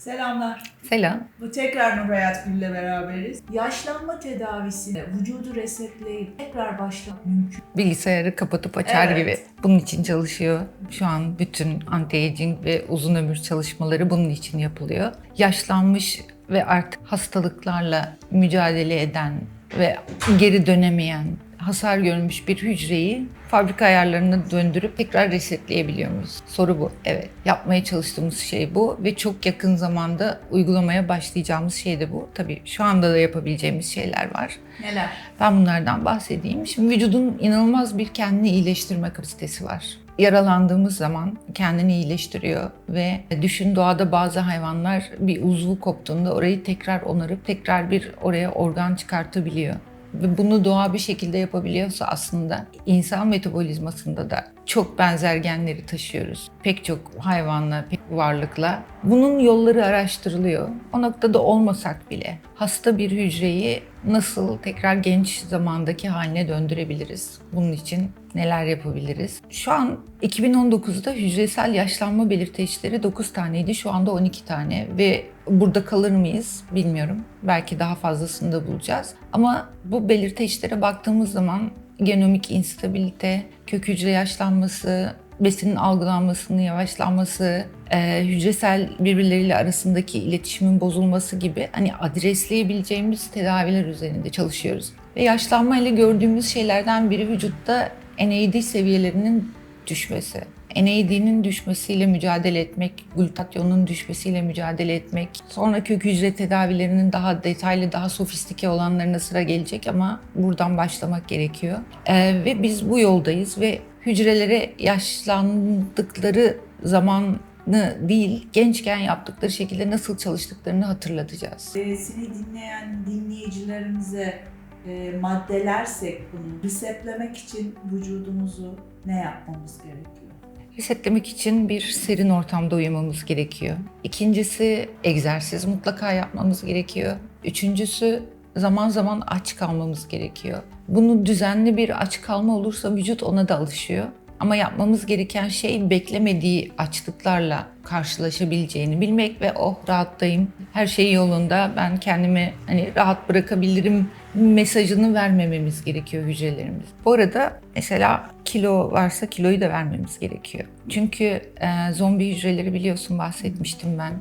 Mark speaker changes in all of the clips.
Speaker 1: Selamlar.
Speaker 2: Selam.
Speaker 1: Bu tekrar Nur Hayat Gül'le beraberiz. Yaşlanma tedavisi vücudu resetleyip tekrar başlamak mümkün.
Speaker 2: Bilgisayarı kapatıp açar
Speaker 1: Evet.
Speaker 2: gibi. Bunun için çalışıyor. Şu an bütün anti-aging ve uzun ömür çalışmaları bunun için yapılıyor. Yaşlanmış ve artık hastalıklarla mücadele eden ve geri dönemeyen, hasar görmüş bir hücreyi fabrika ayarlarına döndürüp tekrar resetleyebiliyor muyuz? Soru bu. Evet. Yapmaya çalıştığımız şey bu ve çok yakın zamanda uygulamaya başlayacağımız şey de bu. Tabii şu anda da yapabileceğimiz şeyler var.
Speaker 1: Neler?
Speaker 2: Ben bunlardan bahsedeyim. Şimdi vücudun inanılmaz bir kendini iyileştirme kapasitesi var. Yaralandığımız zaman kendini iyileştiriyor ve düşün doğada bazı hayvanlar bir uzvu koptuğunda orayı tekrar onarıp tekrar bir oraya organ çıkartabiliyor. Ve bunu doğa bir şekilde yapabiliyorsa aslında insan metabolizmasında da çok benzer genleri taşıyoruz. Pek çok hayvanla, pek varlıkla. Bunun yolları araştırılıyor. O noktada olmasak bile hasta bir hücreyi nasıl tekrar genç zamandaki haline döndürebiliriz? Bunun için neler yapabiliriz? Şu an 2019'da hücresel yaşlanma belirteçleri 9 taneydi. Şu anda 12 tane ve burada kalır mıyız bilmiyorum. Belki daha fazlasını da bulacağız. Ama bu belirteçlere baktığımız zaman genomik instabilite, kök hücre yaşlanması, besinin algılanmasının yavaşlanması, e, hücresel birbirleriyle arasındaki iletişimin bozulması gibi hani adresleyebileceğimiz tedaviler üzerinde çalışıyoruz. Ve yaşlanmayla gördüğümüz şeylerden biri vücutta NAD seviyelerinin düşmesi. NAD'nin düşmesiyle mücadele etmek, glutatyonun düşmesiyle mücadele etmek, sonra kök hücre tedavilerinin daha detaylı, daha sofistike olanlarına sıra gelecek ama buradan başlamak gerekiyor. Ee, ve biz bu yoldayız ve hücrelere yaşlandıkları zamanı değil, gençken yaptıkları şekilde nasıl çalıştıklarını hatırlatacağız.
Speaker 1: Ee, seni dinleyen dinleyicilerimize e, maddelersek bunu resetlemek için vücudumuzu ne yapmamız gerekiyor?
Speaker 2: Resetlemek için bir serin ortamda uyumamız gerekiyor. İkincisi egzersiz mutlaka yapmamız gerekiyor. Üçüncüsü zaman zaman aç kalmamız gerekiyor. Bunu düzenli bir aç kalma olursa vücut ona da alışıyor. Ama yapmamız gereken şey beklemediği açlıklarla karşılaşabileceğini bilmek ve oh rahattayım, her şey yolunda, ben kendimi hani rahat bırakabilirim mesajını vermememiz gerekiyor hücrelerimiz. Bu arada mesela kilo varsa kiloyu da vermemiz gerekiyor. Çünkü e, zombi hücreleri biliyorsun bahsetmiştim ben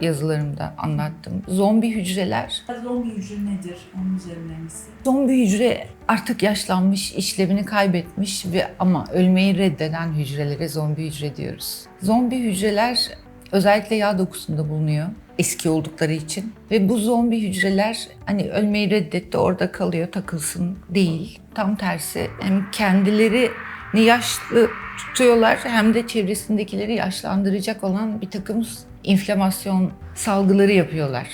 Speaker 2: yazılarımda anlattım. Zombi hücreler
Speaker 1: Zombi hücre nedir? Onun üzerinden ise.
Speaker 2: Zombi hücre artık yaşlanmış, işlevini kaybetmiş ve ama ölmeyi reddeden hücrelere zombi hücre diyoruz. Zombi hücreler özellikle yağ dokusunda bulunuyor eski oldukları için ve bu zombi hücreler hani ölmeyi reddetti orada kalıyor takılsın değil. Tam tersi hem kendilerini yaşlı tutuyorlar hem de çevresindekileri yaşlandıracak olan bir takım inflamasyon salgıları yapıyorlar.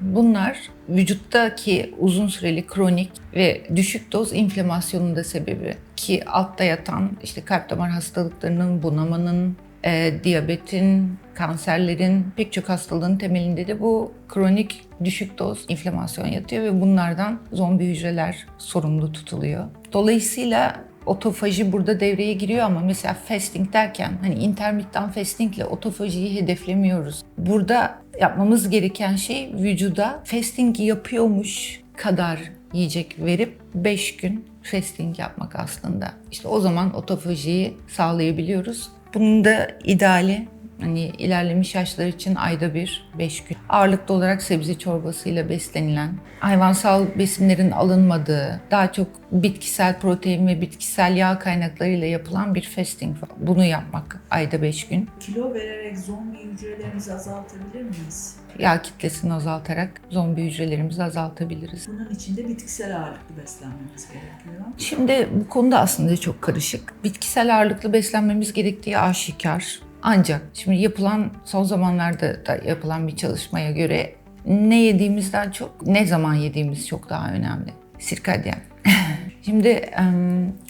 Speaker 2: Bunlar vücuttaki uzun süreli kronik ve düşük doz inflamasyonun da sebebi ki altta yatan işte kalp damar hastalıklarının, bunamanın, e, diyabetin, kanserlerin pek çok hastalığın temelinde de bu kronik düşük doz inflamasyon yatıyor ve bunlardan zombi hücreler sorumlu tutuluyor. Dolayısıyla otofaji burada devreye giriyor ama mesela fasting derken hani intermittent fasting ile otofajiyi hedeflemiyoruz. Burada yapmamız gereken şey vücuda fasting yapıyormuş kadar yiyecek verip 5 gün fasting yapmak aslında. İşte o zaman otofajiyi sağlayabiliyoruz. Bunun da ideali hani ilerlemiş yaşlar için ayda bir, beş gün. Ağırlıklı olarak sebze çorbasıyla beslenilen, hayvansal besinlerin alınmadığı, daha çok bitkisel protein ve bitkisel yağ kaynaklarıyla yapılan bir fasting. Bunu yapmak ayda beş gün.
Speaker 1: Kilo vererek zombi hücrelerimizi azaltabilir miyiz?
Speaker 2: Yağ kitlesini azaltarak zombi hücrelerimizi azaltabiliriz.
Speaker 1: Bunun için de bitkisel ağırlıklı beslenmemiz gerekiyor.
Speaker 2: Şimdi bu konuda aslında çok karışık. Bitkisel ağırlıklı beslenmemiz gerektiği aşikar. Ancak şimdi yapılan son zamanlarda da yapılan bir çalışmaya göre ne yediğimizden çok ne zaman yediğimiz çok daha önemli. Sirkadyen. şimdi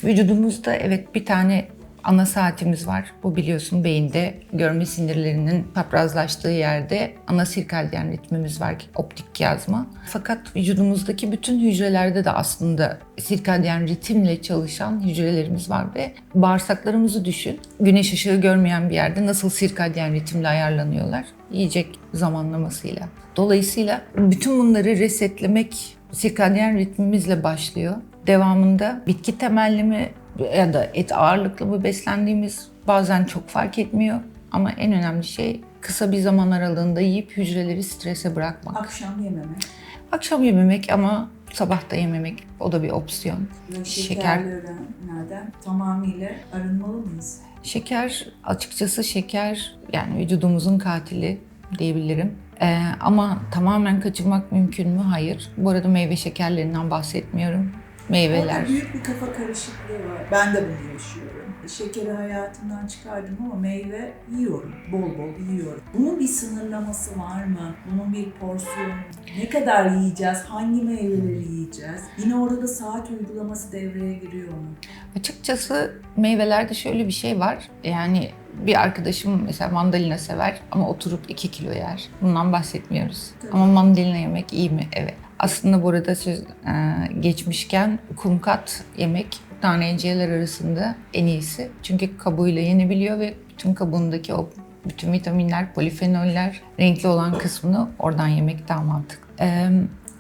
Speaker 2: vücudumuzda evet bir tane ana saatimiz var. Bu biliyorsun beyinde görme sinirlerinin çaprazlaştığı yerde ana sirkadyen ritmimiz var, optik yazma. Fakat vücudumuzdaki bütün hücrelerde de aslında sirkadyen ritimle çalışan hücrelerimiz var ve bağırsaklarımızı düşün. Güneş ışığı görmeyen bir yerde nasıl sirkadyen ritimle ayarlanıyorlar? Yiyecek zamanlamasıyla. Dolayısıyla bütün bunları resetlemek sirkadyen ritmimizle başlıyor. Devamında bitki temelli mi ya da et ağırlıklı mı beslendiğimiz bazen çok fark etmiyor. Ama en önemli şey kısa bir zaman aralığında yiyip hücreleri strese bırakmak.
Speaker 1: Akşam yememek.
Speaker 2: Akşam yememek ama sabah da yememek o da bir opsiyon.
Speaker 1: Ve
Speaker 2: Şeker.
Speaker 1: öğünlerden tamamıyla arınmalı mıyız?
Speaker 2: Şeker açıkçası şeker yani vücudumuzun katili diyebilirim. Ee, ama tamamen kaçırmak mümkün mü? Hayır. Bu arada meyve şekerlerinden bahsetmiyorum. Meyveler.
Speaker 1: Orada büyük bir kafa karışıklığı var. Ben de bunu yaşıyorum. Şekeri hayatımdan çıkardım ama meyve yiyorum. Bol bol yiyorum. Bunun bir sınırlaması var mı? Bunun bir porsiyonu. Ne kadar yiyeceğiz? Hangi meyveleri yiyeceğiz? Yine orada da saat uygulaması devreye giriyor mu?
Speaker 2: Açıkçası meyvelerde şöyle bir şey var. Yani bir arkadaşım mesela mandalina sever ama oturup 2 kilo yer. Bundan bahsetmiyoruz.
Speaker 1: Tabii.
Speaker 2: Ama mandalina yemek iyi mi? Evet. Aslında bu arada söz e, geçmişken kumkat yemek taneciyeler arasında en iyisi. Çünkü kabuğuyla yenebiliyor ve bütün kabuğundaki o bütün vitaminler, polifenoller, renkli olan kısmını oradan yemek daha mantıklı. E,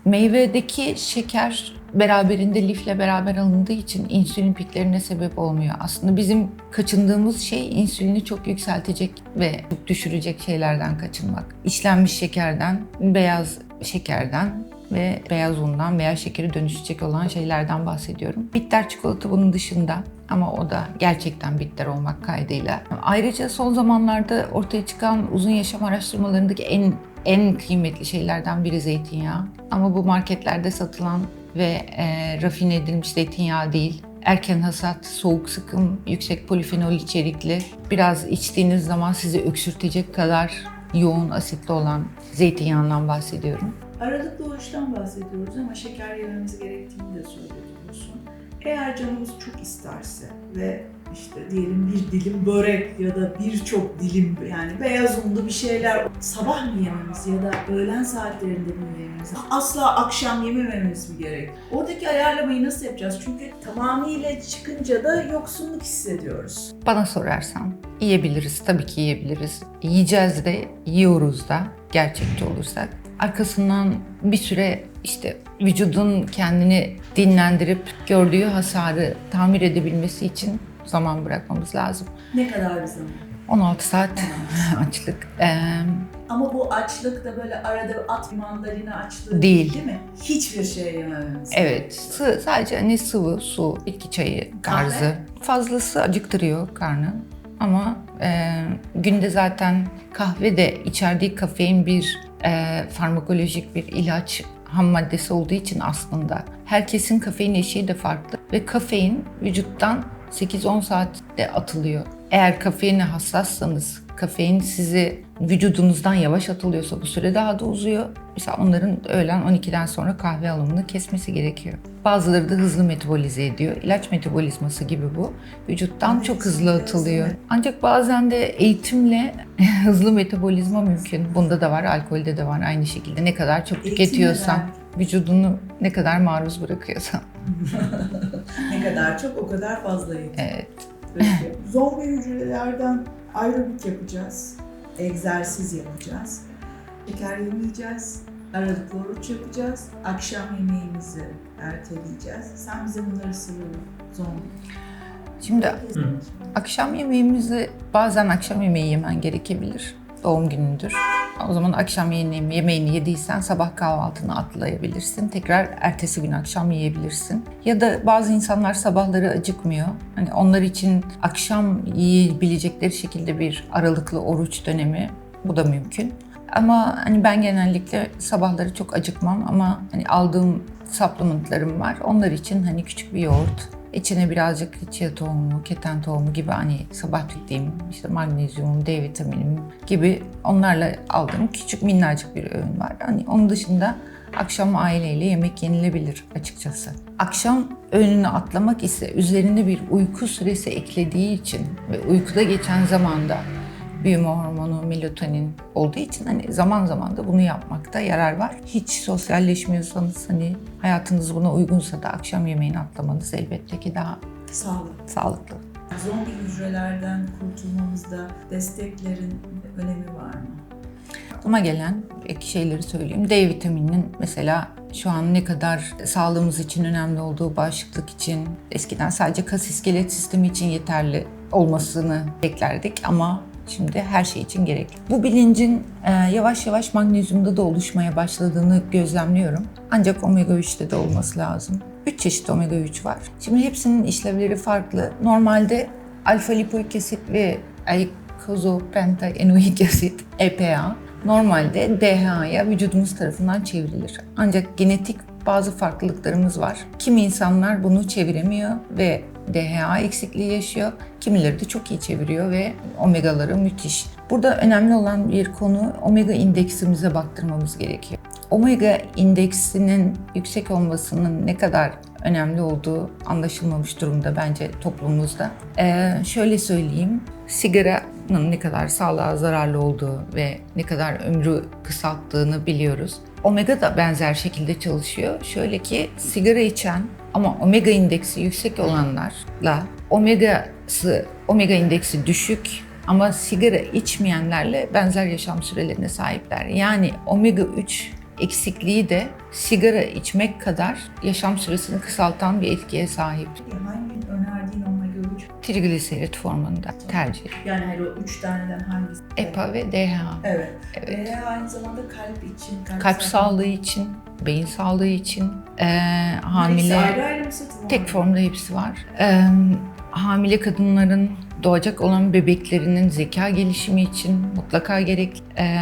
Speaker 2: meyvedeki şeker beraberinde lifle beraber alındığı için insülin piklerine sebep olmuyor. Aslında bizim kaçındığımız şey insülini çok yükseltecek ve düşürecek şeylerden kaçınmak. İşlenmiş şekerden, beyaz şekerden ve beyaz undan veya şekeri dönüşecek olan şeylerden bahsediyorum. Bitter çikolata bunun dışında ama o da gerçekten bitter olmak kaydıyla. Ayrıca son zamanlarda ortaya çıkan uzun yaşam araştırmalarındaki en en kıymetli şeylerden biri zeytinyağı. Ama bu marketlerde satılan ve e, rafine edilmiş zeytinyağı değil. Erken hasat, soğuk sıkım, yüksek polifenol içerikli, biraz içtiğiniz zaman sizi öksürtecek kadar yoğun asitli olan zeytinyağından bahsediyorum.
Speaker 1: Aralıklı oruçtan bahsediyoruz ama şeker yememiz gerektiğini de söylüyorsun. Eğer canımız çok isterse ve işte diyelim bir dilim börek ya da birçok dilim yani beyaz unlu bir şeyler sabah mı yememiz ya da öğlen saatlerinde mi yememiz? Asla akşam yemememiz mi gerek? Oradaki ayarlamayı nasıl yapacağız? Çünkü tamamıyla çıkınca da yoksunluk hissediyoruz.
Speaker 2: Bana sorarsan yiyebiliriz, tabii ki yiyebiliriz. Yiyeceğiz de, yiyoruz da gerçekçi olursak. Arkasından bir süre işte vücudun kendini dinlendirip gördüğü hasarı tamir edebilmesi için zaman bırakmamız lazım.
Speaker 1: Ne kadar bir zaman?
Speaker 2: 16 saat açlık. Ee,
Speaker 1: Ama bu açlık da böyle arada at mandalina açlığı
Speaker 2: Değil.
Speaker 1: değil mi? Hiçbir şey yemememiz.
Speaker 2: evet, sı- sadece hani sıvı, su, bitki çayı tarzı.
Speaker 1: Kahve?
Speaker 2: Fazlası acıktırıyor karnı. Ama e, günde zaten kahve de içerdiği kafein bir e, farmakolojik bir ilaç ham maddesi olduğu için aslında herkesin kafein eşiği de farklı ve kafein vücuttan 8-10 saatte atılıyor. Eğer kafeine hassassanız, kafein sizi vücudunuzdan yavaş atılıyorsa bu süre daha da uzuyor. Mesela onların öğlen 12'den sonra kahve alımını kesmesi gerekiyor. Bazıları da hızlı metabolize ediyor. İlaç metabolizması gibi bu. Vücuttan
Speaker 1: Evet,
Speaker 2: çok hızlı atılıyor. Ancak bazen de eğitimle hızlı metabolizma mümkün. Bunda da var, alkolde de var aynı şekilde. Ne kadar çok
Speaker 1: Eğitim
Speaker 2: tüketiyorsan, vücudunu ne kadar maruz bırakıyorsan.
Speaker 1: ne kadar çok o kadar fazla yedim.
Speaker 2: Evet.
Speaker 1: Peki. Zombi hücrelerden aerobik yapacağız. Egzersiz yapacağız. Şeker yemeyeceğiz. Aralıklı oruç yapacağız. Akşam yemeğimizi erteleyeceğiz. Sen bize bunları sırala. Zombi.
Speaker 2: Şimdi Akşam yemeğimizi bazen akşam yemeği yemen gerekebilir. Doğum günündür. O zaman akşam yemeğini, yemeğini yediysen sabah kahvaltını atlayabilirsin. Tekrar ertesi gün akşam yiyebilirsin. Ya da bazı insanlar sabahları acıkmıyor. Hani onlar için akşam yiyebilecekleri şekilde bir aralıklı oruç dönemi bu da mümkün. Ama hani ben genellikle sabahları çok acıkmam ama hani aldığım supplementlarım var. Onlar için hani küçük bir yoğurt içine birazcık chia tohumu, keten tohumu gibi hani sabah tüketiğim işte magnezyum, D vitaminim gibi onlarla aldığım küçük minnacık bir öğün var. Hani onun dışında akşam aileyle yemek yenilebilir açıkçası. Akşam öğününü atlamak ise üzerine bir uyku süresi eklediği için ve uykuda geçen zamanda büyüme hormonu, melatonin olduğu için hani zaman zaman da bunu yapmakta yarar var. Hiç sosyalleşmiyorsanız hani hayatınız buna uygunsa da akşam yemeğini atlamanız elbette ki daha
Speaker 1: Sağlık.
Speaker 2: sağlıklı.
Speaker 1: Zombi hücrelerden kurtulmamızda desteklerin önemi var mı?
Speaker 2: Aklıma gelen ek şeyleri söyleyeyim. D vitamininin mesela şu an ne kadar sağlığımız için önemli olduğu, bağışıklık için, eskiden sadece kas iskelet sistemi için yeterli olmasını beklerdik ama şimdi her şey için gerekli. Bu bilincin e, yavaş yavaş magnezyumda da oluşmaya başladığını gözlemliyorum. Ancak omega 3'te de olması lazım. 3 çeşit omega 3 var. Şimdi hepsinin işlevleri farklı. Normalde alfa lipoik asit ve eikozopentaenoik asit EPA normalde DHA'ya vücudumuz tarafından çevrilir. Ancak genetik bazı farklılıklarımız var. Kimi insanlar bunu çeviremiyor ve DHA eksikliği yaşıyor. Kimileri de çok iyi çeviriyor ve omegaları müthiş. Burada önemli olan bir konu omega indeksimize baktırmamız gerekiyor. Omega indeksinin yüksek olmasının ne kadar önemli olduğu anlaşılmamış durumda bence toplumumuzda. Ee, şöyle söyleyeyim, sigaranın ne kadar sağlığa zararlı olduğu ve ne kadar ömrü kısalttığını biliyoruz. Omega da benzer şekilde çalışıyor. Şöyle ki sigara içen ama omega indeksi yüksek olanlarla omegası, omega indeksi düşük ama sigara içmeyenlerle benzer yaşam sürelerine sahipler. Yani omega 3 eksikliği de sigara içmek kadar yaşam süresini kısaltan bir etkiye sahip. Trigliserit formunda tercih.
Speaker 1: Yani hayır o üç taneden hangisi?
Speaker 2: EPA ve DHA.
Speaker 1: Evet.
Speaker 2: Evet.
Speaker 1: Ve aynı zamanda kalp için.
Speaker 2: Kalp sağlığı için, beyin sağlığı için,
Speaker 1: Hepsi
Speaker 2: hamile...
Speaker 1: ayrı ayrı mı satın
Speaker 2: Tek formda hepsi var. Ee, hamile kadınların doğacak olan bebeklerinin zeka gelişimi için mutlaka gerek. Ee,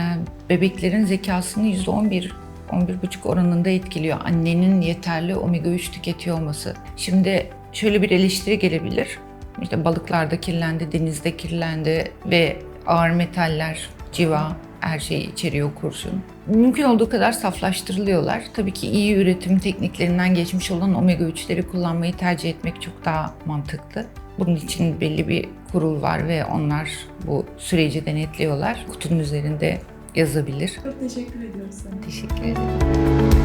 Speaker 2: bebeklerin zekasını %11 11,5 oranında etkiliyor annenin yeterli omega 3 tüketiyor olması. Şimdi şöyle bir eleştiri gelebilir. İşte balıklarda kirlendi, denizde kirlendi ve ağır metaller, civa, her şeyi içeriyor kurşun. Mümkün olduğu kadar saflaştırılıyorlar. Tabii ki iyi üretim tekniklerinden geçmiş olan omega 3'leri kullanmayı tercih etmek çok daha mantıklı. Bunun için belli bir kurul var ve onlar bu süreci denetliyorlar. Kutunun üzerinde yazabilir.
Speaker 1: Çok teşekkür ediyoruz sana.
Speaker 2: Teşekkür ederim.